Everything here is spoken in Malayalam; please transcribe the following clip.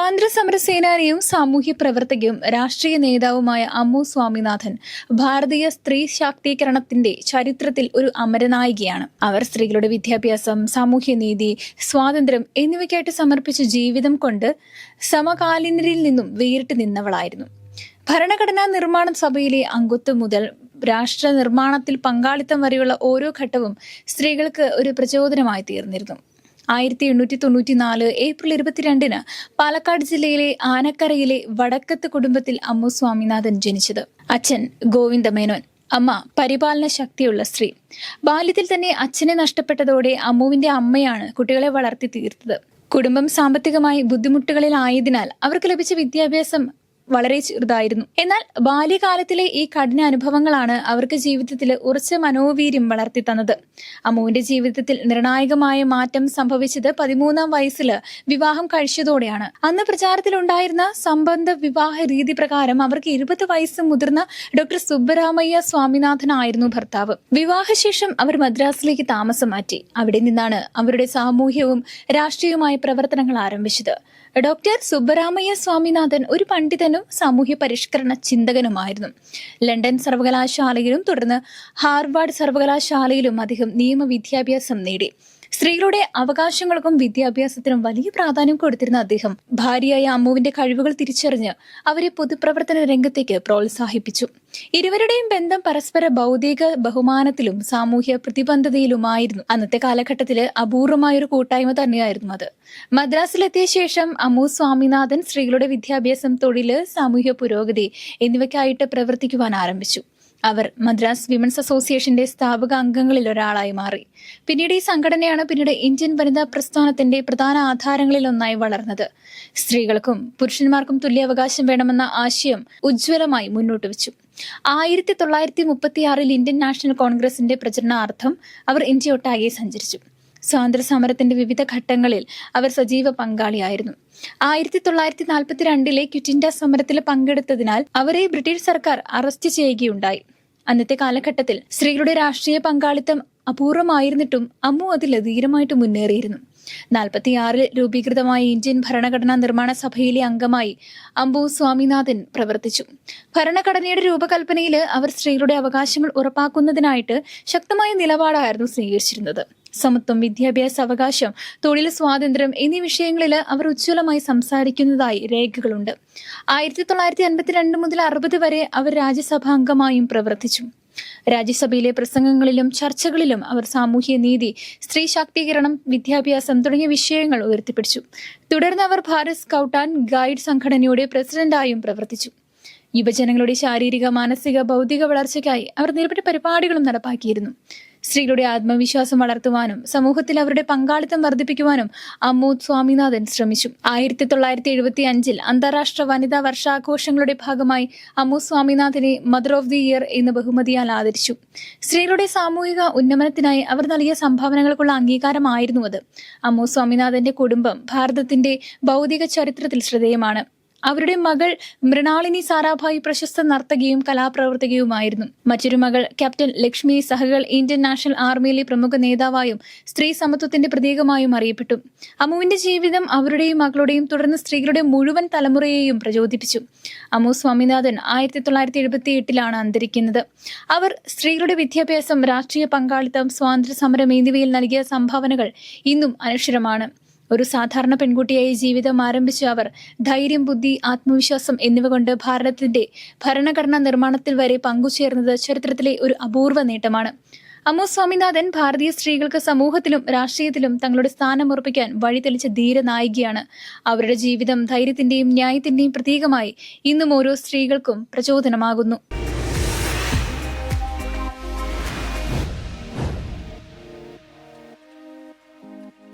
സ്വാതന്ത്ര്യ സേനാനിയും സാമൂഹ്യ പ്രവർത്തകയും രാഷ്ട്രീയ നേതാവുമായ അമ്മു സ്വാമിനാഥൻ ഭാരതീയ സ്ത്രീ ശാക്തീകരണത്തിന്റെ ചരിത്രത്തിൽ ഒരു അമരനായികയാണ്. അവർ സ്ത്രീകളുടെ വിദ്യാഭ്യാസം സാമൂഹ്യനീതി സ്വാതന്ത്ര്യം എന്നിവയ്ക്കായിട്ട് സമർപ്പിച്ച ജീവിതം കൊണ്ട് സമകാലീനരിൽ നിന്നും വേറിട്ട് നിന്നവളായിരുന്നു. ഭരണഘടനാ നിർമ്മാണ സഭയിലെ അംഗത്വം മുതൽ രാഷ്ട്ര നിർമ്മാണത്തിൽ പങ്കാളിത്തം വരെയുള്ള ഓരോ ഘട്ടവും സ്ത്രീകൾക്ക് ഒരു പ്രചോദനമായി തീർന്നിരുന്നു. ആയിരത്തി എണ്ണൂറ്റി തൊണ്ണൂറ്റി നാല് ഏപ്രിൽ ഇരുപത്തിരണ്ടിന് പാലക്കാട് ജില്ലയിലെ ആനക്കരയിലെ വടക്കത്ത് കുടുംബത്തിൽ അമ്മു സ്വാമിനാഥൻ ജനിച്ചത്. അച്ഛൻ ഗോവിന്ദമേനോൻ അമ്മ പരിപാലന ശക്തിയുള്ള സ്ത്രീ. ബാല്യത്തിൽ തന്നെ അച്ഛനെ നഷ്ടപ്പെട്ടതോടെ അമ്മുവിന്റെ അമ്മയാണ് കുട്ടികളെ വളർത്തി തീർത്തത്. കുടുംബം സാമ്പത്തികമായി ബുദ്ധിമുട്ടുകളിലായതിനാൽ അവർക്ക് ലഭിച്ച വിദ്യാഭ്യാസം വളരെ ചെറുതായിരുന്നു. എന്നാൽ ബാല്യകാലത്തിലെ ഈ കഠിന അനുഭവങ്ങളാണ് അവർക്ക് ജീവിതത്തിൽ ഉറച്ച മനോവീര്യം വളർത്തി തന്നത്. അമ്മുവിന്റെ ജീവിതത്തിൽ നിർണായകമായ മാറ്റം സംഭവിച്ചത് പതിമൂന്നാം വയസ്സിൽ വിവാഹം കഴിച്ചതോടെയാണ്. അന്ന് പ്രചാരത്തിലുണ്ടായിരുന്ന സംബന്ധ വിവാഹ രീതി പ്രകാരം അവർക്ക് ഇരുപത് വയസ്സ് മുതിർന്ന ഡോക്ടർ സുബ്ബരാമയ്യ സ്വാമിനാഥനായിരുന്നു ഭർത്താവ്. വിവാഹശേഷം അവർ മദ്രാസിലേക്ക് താമസം മാറ്റി. അവിടെ നിന്നാണ് അവരുടെ സാമൂഹ്യവും രാഷ്ട്രീയവുമായ പ്രവർത്തനങ്ങൾ ആരംഭിച്ചത്. ഡോക്ടർ സുബ്ബരാമയ്യ സ്വാമിനാഥൻ ഒരു പണ്ഡിതനും സാമൂഹ്യ പരിഷ്കരണ ചിന്തകനുമായിരുന്നു. ലണ്ടൻ സർവകലാശാലയിലും തുടർന്ന് ഹാർവാർഡ് സർവകലാശാലയിലും അദ്ദേഹം നിയമ വിദ്യാഭ്യാസം നേടി. സ്ത്രീകളുടെ അവകാശങ്ങൾക്കും വിദ്യാഭ്യാസത്തിനും വലിയ പ്രാധാന്യം കൊടുത്തിരുന്ന അദ്ദേഹം ഭാര്യയായ അമ്മുവിന്റെ കഴിവുകൾ തിരിച്ചറിഞ്ഞ് അവരെ പൊതുപ്രവർത്തന രംഗത്തേക്ക് പ്രോത്സാഹിപ്പിച്ചു. ഇരുവരുടെയും ബന്ധം പരസ്പര ഭൗതിക ബഹുമാനത്തിലും സാമൂഹ്യ പ്രതിബദ്ധതയിലുമായിരുന്നു. അന്നത്തെ കാലഘട്ടത്തിൽ അപൂർവമായൊരു കൂട്ടായ്മ തന്നെയായിരുന്നു അത്. മദ്രാസിലെത്തിയ ശേഷം അമ്മു സ്വാമിനാഥൻ സ്ത്രീകളുടെ വിദ്യാഭ്യാസം തൊഴിൽ സാമൂഹ്യ പുരോഗതി എന്നിവയ്ക്കായിട്ട് പ്രവർത്തിക്കുവാൻ ആരംഭിച്ചു. അവർ മദ്രാസ് വിമൻസ് അസോസിയേഷന്റെ സ്ഥാപക അംഗങ്ങളിൽ ഒരാളായി മാറി. പിന്നീട് ഈ സംഘടനയാണ് പിന്നീട് ഇന്ത്യൻ വനിതാ പ്രസ്ഥാനത്തിന്റെ പ്രധാന ആധാരങ്ങളിൽ ഒന്നായി വളർന്നത്. സ്ത്രീകൾക്കും പുരുഷന്മാർക്കും തുല്യാവകാശം വേണമെന്ന ആശയം ഉജ്ജ്വലമായി മുന്നോട്ട് വെച്ചു. ആയിരത്തി തൊള്ളായിരത്തി മുപ്പത്തിയാറിൽ ഇന്ത്യൻ നാഷണൽ കോൺഗ്രസിന്റെ പ്രചരണാർത്ഥം അവർ ഇന്ത്യ ഒട്ടാകെ സഞ്ചരിച്ചു. സ്വാതന്ത്ര്യ സമരത്തിന്റെ വിവിധ ഘട്ടങ്ങളിൽ അവർ സജീവ പങ്കാളിയായിരുന്നു. ആയിരത്തി തൊള്ളായിരത്തി നാൽപ്പത്തിരണ്ടിലെ ക്വിറ്റ് ഇന്ത്യ സമരത്തിൽ പങ്കെടുത്തതിനാൽ അവരെ ബ്രിട്ടീഷ് സർക്കാർ അറസ്റ്റ് ചെയ്യുകയുണ്ടായി. അന്നത്തെ കാലഘട്ടത്തിൽ സ്ത്രീകളുടെ രാഷ്ട്രീയ പങ്കാളിത്തം അപൂർവമായിരുന്നിട്ടും അമ്മു അതിൽ ധീരമായിട്ട് മുന്നേറിയിരുന്നു. നാൽപ്പത്തിയാറിൽ രൂപീകൃതമായ ഇന്ത്യൻ ഭരണഘടനാ നിർമ്മാണ സഭയിലെ അംഗമായി അംബു സ്വാമിനാഥൻ പ്രവർത്തിച്ചു. ഭരണഘടനയുടെ രൂപകൽപ്പനയിൽ അവർ സ്ത്രീകളുടെ അവകാശങ്ങൾ ഉറപ്പാക്കുന്നതിനായിട്ട് ശക്തമായ നിലപാടായിരുന്നു സ്വീകരിച്ചിരുന്നത്. സമത്വം വിദ്യാഭ്യാസ അവകാശം തൊഴിൽ സ്വാതന്ത്ര്യം എന്നീ വിഷയങ്ങളിൽ അവർ ഉജ്ജ്വലമായി സംസാരിക്കുന്നതായി രേഖകളുണ്ട്. ആയിരത്തി തൊള്ളായിരത്തി അൻപത്തിരണ്ട് മുതൽ അറുപത് വരെ അവർ രാജ്യസഭാ അംഗമായും പ്രവർത്തിച്ചു. രാജ്യസഭയിലെ പ്രസംഗങ്ങളിലും ചർച്ചകളിലും അവർ സാമൂഹ്യ നീതി സ്ത്രീ ശാക്തീകരണം വിദ്യാഭ്യാസം തുടങ്ങിയ വിഷയങ്ങൾ ഉയർത്തിപ്പിടിച്ചു. തുടർന്ന് അവർ ഭാരത് സ്കൗട്ട് ആൻഡ് ഗൈഡ് സംഘടനയുടെ പ്രസിഡന്റായും പ്രവർത്തിച്ചു. യുവജനങ്ങളുടെ ശാരീരിക മാനസിക ഭൗതിക വളർച്ചയ്ക്കായി അവർ നിരവധി പരിപാടികളും നടപ്പാക്കിയിരുന്നു. സ്ത്രീകളുടെ ആത്മവിശ്വാസം വളർത്തുവാനും സമൂഹത്തിൽ അവരുടെ പങ്കാളിത്തം വർദ്ധിപ്പിക്കുവാനും അമ്മു സ്വാമിനാഥൻ ശ്രമിച്ചു. ആയിരത്തി തൊള്ളായിരത്തി എഴുപത്തി അഞ്ചിൽ അന്താരാഷ്ട്ര വനിതാ വർഷാഘോഷങ്ങളുടെ ഭാഗമായി അമ്മു സ്വാമിനാഥനെ മദർ ഓഫ് ദി ഇയർ എന്ന ബഹുമതിയാൽ ആദരിച്ചു. സ്ത്രീകളുടെ സാമൂഹിക ഉന്നമനത്തിനായി അവർ നൽകിയ സംഭാവനകൾക്കുള്ള അംഗീകാരമായിരുന്നു അത്. അമ്മു സ്വാമിനാഥന്റെ കുടുംബം ഭാരതത്തിന്റെ ഭൗതിക ചരിത്രത്തിൽ ശ്രദ്ധേയമാണ്. അവരുടെ മകൾ മൃണാളിനി സാരാഭായി പ്രശസ്ത നർത്തകിയും കലാപ്രവർത്തകയുമായിരുന്നു. മറ്റൊരു മകൾ captain Lakshmi Sahgal Indian national ആർമിയിലെ പ്രമുഖ നേതാവായും സ്ത്രീ സമത്വത്തിന്റെ പ്രതീകമായും അറിയപ്പെട്ടു. അമുവിന്റെ ജീവിതം അവരുടെയും മകളുടെയും തുടർന്ന് സ്ത്രീകളുടെ മുഴുവൻ തലമുറയെയും പ്രചോദിപ്പിച്ചു. അമു സ്വാമിനാഥൻ ആയിരത്തി തൊള്ളായിരത്തി എഴുപത്തി എട്ടിലാണ് അന്തരിക്കുന്നത്. അവർ സ്ത്രീകളുടെ വിദ്യാഭ്യാസം രാഷ്ട്രീയ പങ്കാളിത്തം സ്വാതന്ത്ര്യ സമരം എന്നിവയിൽ നൽകിയ സംഭാവനകൾ ഇന്നും അനശ്വരമാണ്. ഒരു സാധാരണ പെൺകുട്ടിയായി ജീവിതം ആരംഭിച്ച അവർ ധൈര്യം ബുദ്ധി ആത്മവിശ്വാസം എന്നിവ കൊണ്ട് ഭാരതത്തിന്റെ ഭരണഘടനാ നിർമ്മാണത്തിൽ വരെ പങ്കുചേർന്നത് ചരിത്രത്തിലെ ഒരു അപൂർവ നേട്ടമാണ്. അമ്മു സ്വാമിനാഥൻ ഭാരതീയ സ്ത്രീകൾക്ക് സമൂഹത്തിലും രാഷ്ട്രീയത്തിലും തങ്ങളുടെ സ്ഥാനം ഉറപ്പിക്കാൻ വഴിതെളിച്ച ധീരനായികയാണ് അവരുടെ ജീവിതം ധൈര്യത്തിന്റെയും ന്യായത്തിന്റെയും പ്രതീകമായി ഇന്നും ഓരോ സ്ത്രീകൾക്കും പ്രചോദനമാകുന്നു.